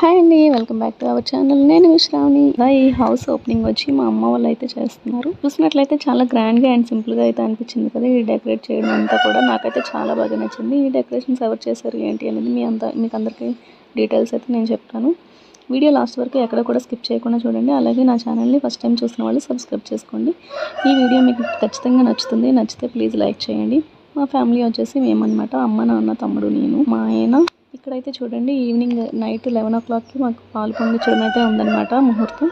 Hi అండి welcome back to our channel. నేను విశ్రావణి ఈ హౌస్ ఓపెనింగ్ వచ్చి మా అమ్మ వాళ్ళు అయితే చేస్తున్నారు. చూసినట్లయితే చాలా గ్రాండ్గా అండ్ సింపుల్గా అయితే అనిపించింది కదా ఈ డెకరేట్ చేయడం అంతా కూడా. నాకైతే చాలా బాగా నచ్చింది. ఈ డెకరేషన్స్ ఎవరు చేశారు ఏంటి అనేది మీ అంత మీకు అందరికీ డీటెయిల్స్ అయితే నేను చెప్తాను. వీడియో లాస్ట్ వరకు ఎక్కడ కూడా స్కిప్ చేయకుండా చూడండి. అలాగే నా ఛానల్ని ఫస్ట్ టైం చూసిన వాళ్ళు సబ్స్క్రైబ్ చేసుకోండి. ఈ వీడియో మీకు ఖచ్చితంగా నచ్చుతుంది. నచ్చితే ప్లీజ్ లైక్ చేయండి. మా ఫ్యామిలీ వచ్చేసి మేమన్నమాట. అమ్మ నాన్న తమ్ముడు నేను మా ఆయన ఇక్కడైతే చూడండి ఈవినింగ్ నైట్ లెవెన్ ఓ క్లాక్కి మాకు పాలు చేయడం అయితే ఉందన్నమాట ముహూర్తం.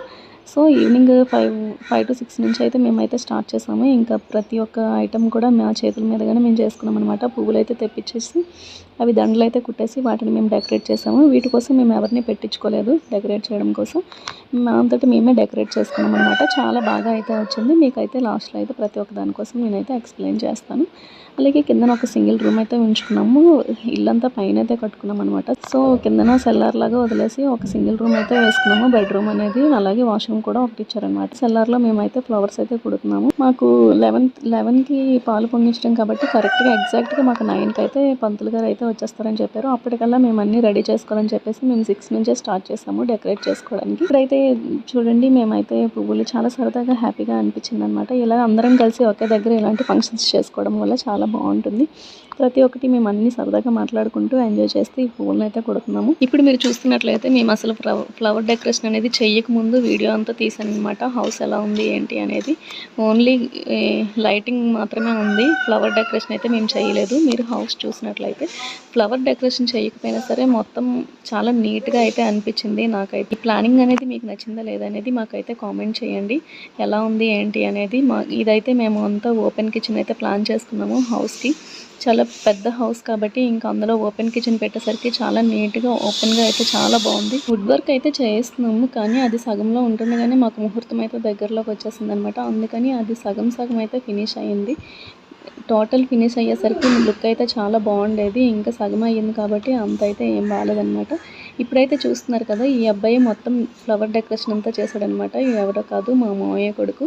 So evening five five to six నుంచి అయితే మేమైతే స్టార్ట్ చేసాము. ఇంకా ప్రతి ఒక్క ఐటెం కూడా మా చేతుల మీదగానే మేము చేసుకున్నాం అనమాట పువ్వులు అయితే తెప్పించేసి అవి దండలు అయితే కుట్టేసి వాటిని మేము డెకరేట్ చేసాము. వీటి కోసం మేము ఎవరిని పెట్టించుకోలేదు డెకరేట్ చేయడం కోసం. మా అంతటి మేమే డెకరేట్ చేసుకున్నాం అనమాట చాలా బాగా అయితే వచ్చింది. మీకైతే లాస్ట్లో అయితే ప్రతి ఒక్క దానికోసం నేనైతే ఎక్స్ప్లెయిన్ చేస్తాను. అలాగే కిందన ఒక సింగిల్ రూమ్ అయితే ఉంచుకున్నాము. ఇల్లంతా పైన అయితే కట్టుకున్నాం అనమాట సో కిందన సెల్లార్ లాగా వదిలేసి ఒక సింగిల్ రూమ్ అయితే వేసుకున్నాము. బెడ్రూమ్ అనేది అలాగే వాషింగ్ వాష్రూమ్ కూడా ఒకటి ఇచ్చారనమాట సెల్లార్లో మేమైతే ఫ్లవర్స్ అయితే కుడుతున్నాము. మాకు లెవెన్ లెవెన్కి పాలు పొంగించడం కాబట్టి కరెక్ట్గా ఎగ్జాక్ట్గా మాకు నైన్కి అయితే పంతులు గారు అయితే వచ్చేస్తారని చెప్పారు. అప్పటికల్లా మేము అన్ని రెడీ చేసుకోవాలని చెప్పేసి మేము సిక్స్ నుంచే స్టార్ట్ చేసాము డెకరేట్ చేసుకోవడానికి. ఇప్పుడైతే చూడండి మేమైతే పువ్వులు చాలా సరదాగా హ్యాపీగా అనిపించింది అనమాట ఇలా అందరం కలిసి ఒకే దగ్గర ఇలాంటి ఫంక్షన్స్ చేసుకోవడం వల్ల చాలా బాగుంటుంది. ప్రతి ఒక్కటి మేము అన్ని సరదాగా మాట్లాడుకుంటూ ఎంజాయ్ చేస్తూ ఈ పువ్వులను అయితే కొడుతున్నాము. ఇప్పుడు మీరు చూస్తున్నట్లయితే మేము అసలు ఫ్లవర్ ఫ్లవర్ డెకరేషన్ అనేది చెయ్యక ముందు వీడియో అంతా తీసాను అనమాట హౌస్ ఎలా ఉంది ఏంటి అనేది. ఓన్లీ లైటింగ్ మాత్రమే ఉంది. ఫ్లవర్ డెకరేషన్ అయితే మేము చేయలేదు మీరు హౌస్ చూసినట్లయితే ఫ్లవర్ డెకరేషన్ చేయకపోయినా సరే మొత్తం చాలా నీట్గా అయితే అనిపించింది నాకైతే. ఈ ప్లానింగ్ అనేది మీకు నచ్చిందా లేదా అనేది మాకైతే కామెంట్ చేయండి. ఎలా ఉంది ఏంటి అనేది మా ఇదైతే మేము అంతా ఓపెన్ కిచెన్ అయితే ప్లాన్ చేసుకున్నాము హౌస్కి. చాలా పెద్ద హౌస్ కాబట్టి ఇంకా అందులో ఓపెన్ కిచెన్ పెట్టేసరికి చాలా నీట్గా ఓపెన్గా అయితే చాలా బాగుంది. వుడ్ వర్క్ అయితే చేస్తున్నాము కానీ అది సగంలో ఉంటుండగానే మాకు ముహూర్తం అయితే దగ్గరలోకి వచ్చేసింది అనమాట అందుకని అది సగం సగం అయితే ఫినిష్ అయ్యింది. టోటల్ ఫినిష్ అయ్యేసరికి లుక్ అయితే చాలా బాగుండేది. ఇంకా సగం అయ్యింది కాబట్టి అంత అయితే ఏం బాగాలేదనమాట ఇప్పుడైతే చూస్తున్నారు కదా ఈ అబ్బాయి మొత్తం ఫ్లవర్ డెకరేషన్ అంతా చేశాడనమాట. ఎవరో కాదు మా మావయ్య కొడుకు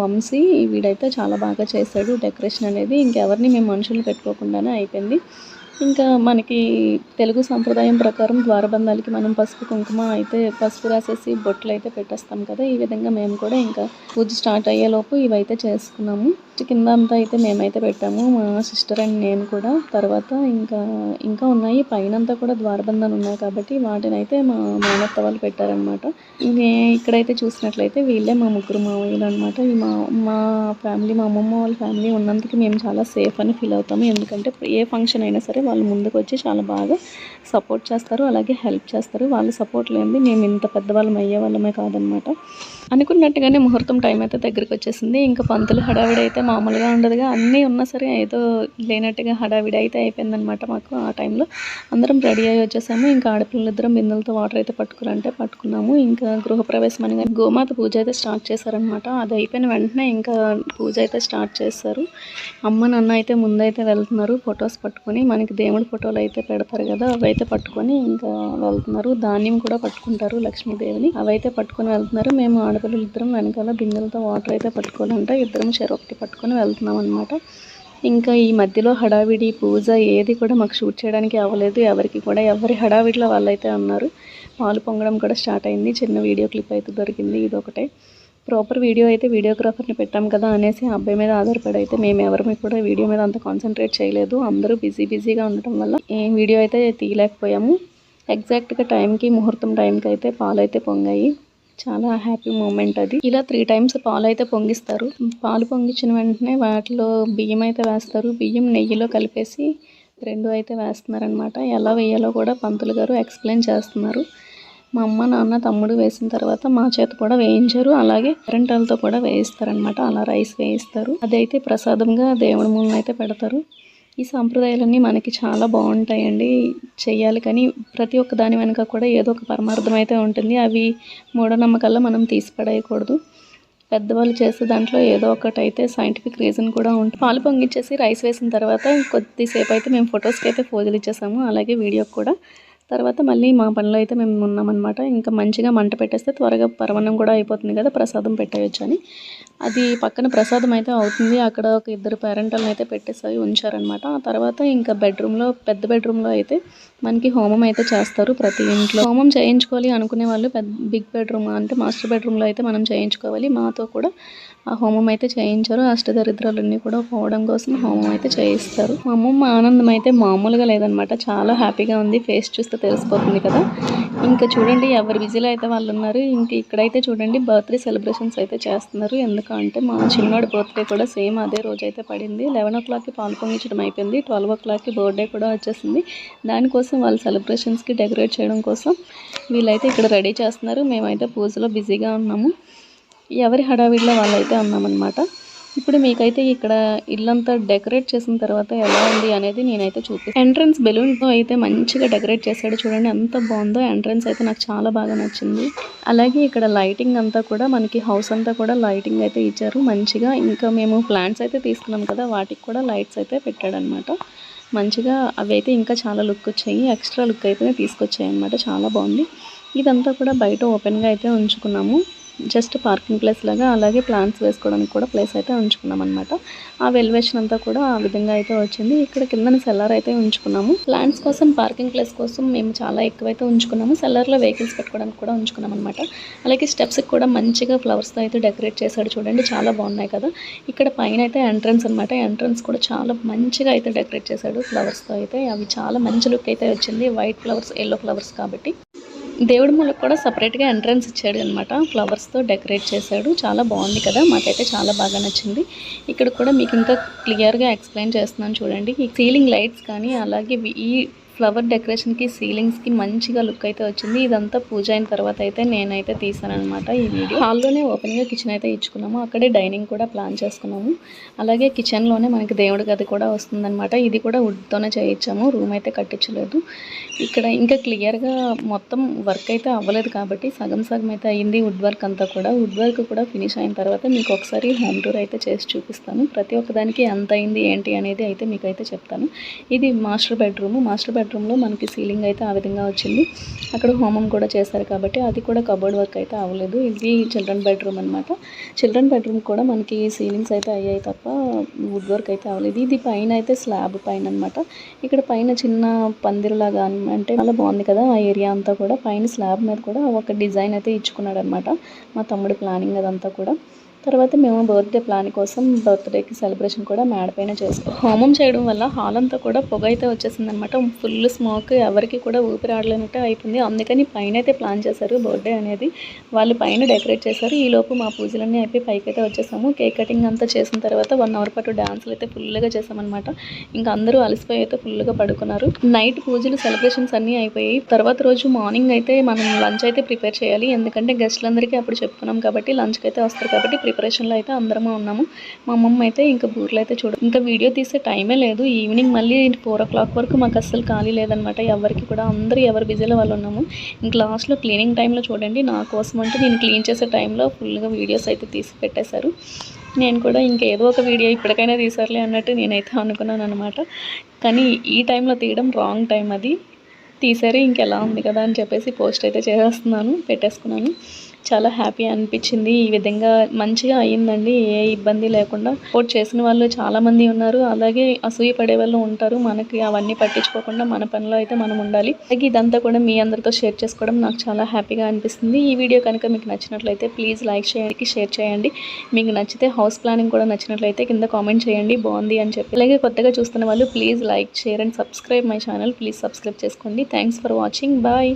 వంశీ. వీడైతే చాలా బాగా చేశాడు డెకరేషన్ అనేది. ఇంకెవరిని మేము మనుషులు పెట్టుకోకుండానే అయిపోయింది. ఇంకా మనకి తెలుగు సంప్రదాయం ప్రకారం ద్వారబంధాలకి మనం పసుపు కుంకుమ అయితే పసుపు రాసేసి బొట్లు అయితే పెట్టేస్తాం కదా ఈ విధంగా మేము కూడా ఇంకా పూజ స్టార్ట్ అయ్యేలోపు ఇవైతే చేసుకున్నాము. కింద అంతా అయితే మేమైతే పెట్టాము మా సిస్టర్ అండ్ నేను కూడా. తర్వాత ఇంకా ఇంకా ఉన్నాయి. పైన అంతా కూడా ద్వారబంధాలు ఉన్నాయి కాబట్టి వాటిని అయితే మా మేనత్త వాళ్ళు పెట్టారనమాట ఇక్కడైతే చూసినట్లయితే వీళ్ళే మా ముగ్గురు మావయ్యలు అనమాట ఈ మా మా ఫ్యామిలీ మా అమ్మమ్మ వాళ్ళ ఫ్యామిలీ ఉన్నందుకు మేము చాలా సేఫ్ అని ఫీల్ అవుతాము. ఎందుకంటే ఏ ఫంక్షన్ అయినా సరే వాళ్ళు ముందుకు వచ్చి చాలా బాగా సపోర్ట్ చేస్తారు అలాగే హెల్ప్ చేస్తారు. వాళ్ళ సపోర్ట్ లేనిది మేము ఇంత పెద్దవాళ్ళం అయ్యే వాళ్ళమే కాదనమాట. అనుకున్నట్టుగానే ముహూర్తం టైం అయితే దగ్గరికి వచ్చేసింది. ఇంకా పంతులు హడావిడి అయితే మామూలుగా ఉండదుగా. అన్నీ ఉన్నా సరే ఏదో లేనట్టుగా హడావిడి అయితే అయిపోయిందనమాట మాకు ఆ టైంలో అందరం రెడీ అయ్యి వచ్చేసాము. ఇంకా ఆడపిల్లలు ఇద్దరం బిందెలతో వాటర్ అయితే పట్టుకురంటే పట్టుకున్నాము. ఇంకా గృహప్రవేశం అని గోమాత పూజ అయితే స్టార్ట్ చేశారనమాట. అది అయిపోయిన వెంటనే ఇంకా పూజ అయితే స్టార్ట్ చేస్తారు అమ్మ నాన్న అయితే ముందైతే వెళ్తున్నారు. ఫొటోస్ పట్టుకొని మనకి దేవుడి ఫోటోలు అయితే పెడతారు కదా అవైతే పట్టుకొని ఇంకా వెళ్తున్నారు. ధాన్యం కూడా పట్టుకుంటారు లక్ష్మీదేవిని. అవైతే పట్టుకొని వెళ్తున్నారు. మేము ఆడపిల్లలు ఇద్దరం వెనకాల బిందెలతో వాటర్ అయితే పట్టుకోవాలంట. ఇద్దరం చెరొకటి పట్టుకొని వెళ్తున్నాం అనమాట ఇంకా ఈ మధ్యలో హడావిడి పూజ ఏది కూడా మాకు షూట్ చేయడానికి అవ్వలేదు. ఎవరికి కూడా ఎవరి హడావిడిలో వాళ్ళైతే ఉన్నారు. పాలు పొంగడం కూడా స్టార్ట్ అయింది. చిన్న వీడియో క్లిప్ అయితే దొరికింది. ఇది ఒకటే ప్రాపర్ వీడియో అయితే వీడియోగ్రాఫర్ని పెట్టాం కదా అనేసి అబ్బాయి మీద ఆధారపడి అయితే మేము ఎవరిమీ కూడా వీడియో మీద అంత కాన్సన్ట్రేట్ చేయలేదు. అందరూ బిజీ బిజీగా ఉండటం వల్ల ఏం వీడియో అయితే తీయలేకపోయాము. ఎగ్జాక్ట్గా టైంకి ముహూర్తం టైంకి అయితే పాలు అయితే పొంగాయి. చాలా హ్యాపీ మూమెంట్ అది. ఇలా త్రీ టైమ్స్ పాలు అయితే పొంగిస్తారు. పాలు పొంగించిన వెంటనే వాటిలో బియ్యం అయితే వేస్తారు. బియ్యం నెయ్యిలో కలిపేసి రెండు అయితే వేస్తున్నారనమాట ఎలా వేయాలో కూడా పంతులు గారు ఎక్స్ప్లెయిన్ చేస్తున్నారు. మా అమ్మ నాన్న తమ్ముడు వేసిన తర్వాత మా చేత కూడా వేయించారు. అలాగే కరెంటాలతో కూడా వేయిస్తారనమాట అలా రైస్ వేయిస్తారు. అదైతే ప్రసాదంగా దేవుడి ముందు అయితే పెడతారు. ఈ సాంప్రదాయాలన్నీ మనకి చాలా బాగుంటాయండి. చేయాలి కానీ ప్రతి ఒక్క దాని వెనుక కూడా ఏదో ఒక పరమార్థం అయితే ఉంటుంది. అవి మూఢనమ్మకాల్లో మనం తీసిపడేయకూడదు పెద్దవాళ్ళు చేసే దాంట్లో ఏదో ఒకటి అయితే సైంటిఫిక్ రీజన్ కూడా ఉంటుంది. పాలు పొంగిచ్చేసి రైస్ వేసిన తర్వాత కొద్దిసేపు అయితే మేము ఫొటోస్కి అయితే ఫోజులు ఇచ్చేసాము. అలాగే వీడియోకి కూడా తర్వాత మళ్ళీ మా పనిలో అయితే మేము ఉన్నామన్నమాట. ఇంకా మంచిగా మంట పెట్టేస్తే త్వరగా పరమాన్నం కూడా అయిపోతుంది కదా ప్రసాదం పెట్టేయచ్చు అని. అది పక్కన ప్రసాదం అయితే అవుతుంది. అక్కడ ఒక ఇద్దరు పేరెంటల్ని అయితే పెట్టేసి ఉంచారనమాట ఆ తర్వాత ఇంకా బెడ్రూమ్లో పెద్ద బెడ్రూమ్లో అయితే మనకి హోమం అయితే చేస్తారు ప్రతి ఇంట్లో. హోమం చేయించుకోవాలి అనుకునే వాళ్ళు పెద్ద బిగ్ బెడ్రూమ్ అంటే మాస్టర్ బెడ్రూమ్లో అయితే మనం చేయించుకోవాలి. మాతో కూడా ఆ హోమం అయితే చేయించారు. అష్టదరిద్రాలన్నీ కూడా పోవడం కోసం హోమం అయితే చేయిస్తారు. మా అమ్మమ్మ ఆనందం అయితే మామూలుగా లేదనమాట చాలా హ్యాపీగా ఉంది. ఫేస్ చూస్తే తెలిసిపోతుంది కదా. ఇంకా చూడండి ఎవరు బిజీలో అయితే వాళ్ళు ఉన్నారు ఇంకా ఇక్కడైతే చూడండి బర్త్డే సెలబ్రేషన్స్ అయితే చేస్తున్నారు. ఎందుకంటే మా చిన్నోడి బర్త్డే కూడా సేమ్ అదే రోజు అయితే పడింది. లెవెన్ ఓ క్లాక్కి పాలు పొంగించడం అయిపోయింది. ట్వెల్వ్ ఓ క్లాక్కి బర్త్డే కూడా వచ్చేసింది. దానికోసం వాళ్ళ సెలబ్రేషన్స్కి డెకరేట్ చేయడం కోసం వీళ్ళైతే ఇక్కడ రెడీ చేస్తున్నారు. మేమైతే పూజలో బిజీగా ఉన్నాము. ఎవరి హడావిడిలో వాళ్ళైతే ఉన్నామన్నమాట. ఇప్పుడు మీకైతే ఇక్కడ ఇల్లంతా డెకరేట్ చేసిన తర్వాత ఎలా ఉంది అనేది నేనైతే చూపిస్తాను ఎంట్రన్స్ బెలూన్తో అయితే మంచిగా డెకరేట్ చేశాడు చూడండి ఎంత బాగుందో ఎంట్రన్స్ అయితే నాకు చాలా బాగా నచ్చింది. అలాగే ఇక్కడ లైటింగ్ అంతా కూడా మనకి హౌస్ అంతా కూడా లైటింగ్ అయితే ఇచ్చారు. మంచిగా ఇంకా మేము ప్లాంట్స్ అయితే తీసుకున్నాం కదా వాటికి కూడా లైట్స్ అయితే పెట్టాడనమాట. మంచిగా అవి అయితే ఇంకా చాలా లుక్ వచ్చాయి ఎక్స్ట్రా లుక్ అయితే తీసుకొచ్చాయి అనమాట చాలా బాగుంది. ఇదంతా కూడా బయట ఓపెన్గా అయితే ఉంచుకున్నాము. జస్ట్ పార్కింగ్ ప్లేస్ లాగా అలాగే ప్లాంట్స్ వేసుకోవడానికి కూడా ప్లేస్ అయితే ఉంచుకున్నాం అనమాట ఆ వెల్వేషన్ అంతా కూడా ఆ విధంగా అయితే వచ్చింది. ఇక్కడ కింద సెల్లర్ అయితే ఉంచుకున్నాము. ప్లాంట్స్ కోసం పార్కింగ్ ప్లేస్ కోసం మేము చాలా ఎక్కువైతే ఉంచుకున్నాము. సెల్లర్లో వెహికల్స్ పెట్టుకోవడానికి కూడా ఉంచుకున్నాం అనమాట అలాగే స్టెప్స్కి కూడా మంచిగా ఫ్లవర్స్తో అయితే డెకరేట్ చేశాడు చూడండి. చాలా బాగున్నాయి కదా. ఇక్కడ పైన అయితే ఎంట్రన్స్ అనమాట ఎంట్రన్స్ కూడా చాలా మంచిగా అయితే డెకరేట్ చేశాడు ఫ్లవర్స్తో అయితే. అవి చాలా మంచి లుక్ అయితే వచ్చింది. వైట్ ఫ్లవర్స్ ఎల్లో ఫ్లవర్స్ కాబట్టి. దేవుడి మూలకు కూడా సపరేట్గా ఎంట్రన్స్ ఇచ్చాడు అనమాట ఫ్లవర్స్తో డెకరేట్ చేశాడు. చాలా బాగుంది కదా. మాకైతే చాలా బాగా నచ్చింది. ఇక్కడ కూడా మీకు ఇంకా క్లియర్గా ఎక్స్ప్లెయిన్ చేస్తున్నాను చూడండి. ఈ సీలింగ్ లైట్స్ కానీ అలాగే ఈ ఫ్లవర్ డెకరేషన్కి సీలింగ్స్కి మంచిగా లుక్ అయితే వచ్చింది. ఇదంతా పూజ అయిన తర్వాత అయితే నేనైతే తీసాను ఈ వీడియో. హాల్లోనే ఓపెన్గా కిచెన్ అయితే ఇచ్చుకున్నాము. అక్కడే డైనింగ్ కూడా ప్లాన్ చేసుకున్నాము. అలాగే కిచెన్లోనే మనకి దేవుడి గది కూడా వస్తుందన్నమాట. ఇది కూడా వుడ్తోనే చేయించాము. రూమ్ అయితే కట్టించలేదు. ఇక్కడ ఇంకా క్లియర్గా మొత్తం వర్క్ అయితే అవ్వలేదు కాబట్టి సగం సగం అయితే అయ్యింది వుడ్ వర్క్ అంతా కూడా. వుడ్ వర్క్ కూడా ఫినిష్ అయిన తర్వాత మీకు ఒకసారి హోమ్ టూర్ అయితే చేసి చూపిస్తాను. ప్రతి ఒక్కదానికి ఎంత అయింది ఏంటి అనేది అయితే మీకు అయితే చెప్తాను. ఇది మాస్టర్ బెడ్రూమ్. మాస్టర్ బెడ్రూమ్లో మనకి సీలింగ్ అయితే ఆ విధంగా వచ్చింది. అక్కడ హోమం కూడా చేశారు కాబట్టి అది కూడా కబోర్డ్ వర్క్ అయితే అవ్వలేదు. ఇది చిల్డ్రన్ బెడ్రూమ్ అనమాట చిల్డ్రన్ బెడ్రూమ్ కూడా మనకి సీలింగ్స్ అయితే అయ్యాయి తప్ప వుడ్ వర్క్ అయితే అవ్వలేదు. ఇది పైన అయితే స్లాబ్ పైన అనమాట ఇక్కడ పైన చిన్న పందిరులాగా అంటే చాలా బాగుంది కదా ఆ ఏరియా అంతా కూడా. పైన స్లాబ్ మీద కూడా ఒక డిజైన్ అయితే ఇచ్చుకున్నాడు అనమాట మా తమ్ముడు ప్లానింగ్ అదంతా కూడా. తర్వాత మేము బర్త్డే ప్లాన్ కోసం బర్త్డేకి సెలబ్రేషన్ కూడా మేడపైన చేస్తాం హోమం చేయడం వల్ల హాల్ అంతా కూడా పొగ అయితే వచ్చేసింది అనమాట ఫుల్ స్మోక్ ఎవరికి కూడా ఊపిరి ఆడలేనట్టే అయిపోయింది. అందుకని పైన అయితే ప్లాన్ చేశారు బర్త్డే అనేది. వాళ్ళు పైన డెకరేట్ చేశారు. ఈ లోపు మా పూజలన్నీ అయిపోయి పైకి అయితే వచ్చేసాము. కేక్ కటింగ్ అంతా చేసిన తర్వాత వన్ అవర్ పాటు డాన్సులు అయితే ఫుల్గా చేసామన్నమాట. ఇంకా అందరూ అలసిపోయి అయితే ఫుల్గా పడుకున్నారు. నైట్ పూజలు సెలబ్రేషన్స్ అన్నీ అయిపోయాయి తర్వాత రోజు మార్నింగ్ అయితే మనం లంచ్ అయితే ప్రిపేర్ చేయాలి. ఎందుకంటే గెస్ట్లందరికీ అప్పుడు చెప్పుకున్నాం కాబట్టి లంచ్కి అయితే వస్తారు కాబట్టి ప్రిపరేషన్లో అయితే అందరము ఉన్నాము. మా అమ్మమ్మ అయితే ఇంకా బూర్లు అయితే చూడ ఇంకా వీడియో తీసే టైమే లేదు. ఈవినింగ్ మళ్ళీ ఫోర్ ఓ క్లాక్ వరకు మాకు అస్సలు ఖాళీ లేదనమాట. ఎవరికి కూడా అందరూ ఎవరు బిజీలో వాళ్ళు ఉన్నాము. ఇంకా లాస్ట్లో క్లీనింగ్ టైంలో చూడండి. నా కోసం అంటే నేను క్లీన్ చేసే టైంలో ఫుల్గా వీడియోస్ అయితే తీసి పెట్టేశారు. నేను కూడా ఇంకేదో ఒక వీడియో ఇప్పటికైనా తీసారులే అన్నట్టు నేనైతే అనుకున్నాను అనమాట కానీ ఈ టైంలో తీయడం రాంగ్ టైం అది. తీసారు ఇంకెలా ఉంది కదా అని చెప్పేసి పోస్ట్ అయితే చేసేస్తున్నాను పెట్టేసుకున్నాను. చాలా హ్యాపీ అనిపించింది. ఈ విధంగా మంచిగా అయ్యిందండి. ఏ ఇబ్బంది లేకుండా సపోర్ట్ చేసిన వాళ్ళు చాలామంది ఉన్నారు. అలాగే అసూయ పడే వాళ్ళు ఉంటారు. మనకి అవన్నీ పట్టించుకోకుండా మన పనిలో అయితే మనం ఉండాలి. అలాగే ఇదంతా కూడా మీ అందరితో షేర్ చేసుకోవడం నాకు చాలా హ్యాపీగా అనిపిస్తుంది. ఈ వీడియో కనుక మీకు నచ్చినట్లయితే ప్లీజ్ లైక్ చేయడానికి షేర్ చేయండి. మీకు నచ్చితే హౌస్ ప్లానింగ్ కూడా నచ్చినట్లయితే కింద కామెంట్ చేయండి. బాగుంది అని చెప్పి. అలాగే కొత్తగా చూస్తున్న వాళ్ళు please like share and subscribe my channel please subscribe చేసుకోండి. Thanks for watching bye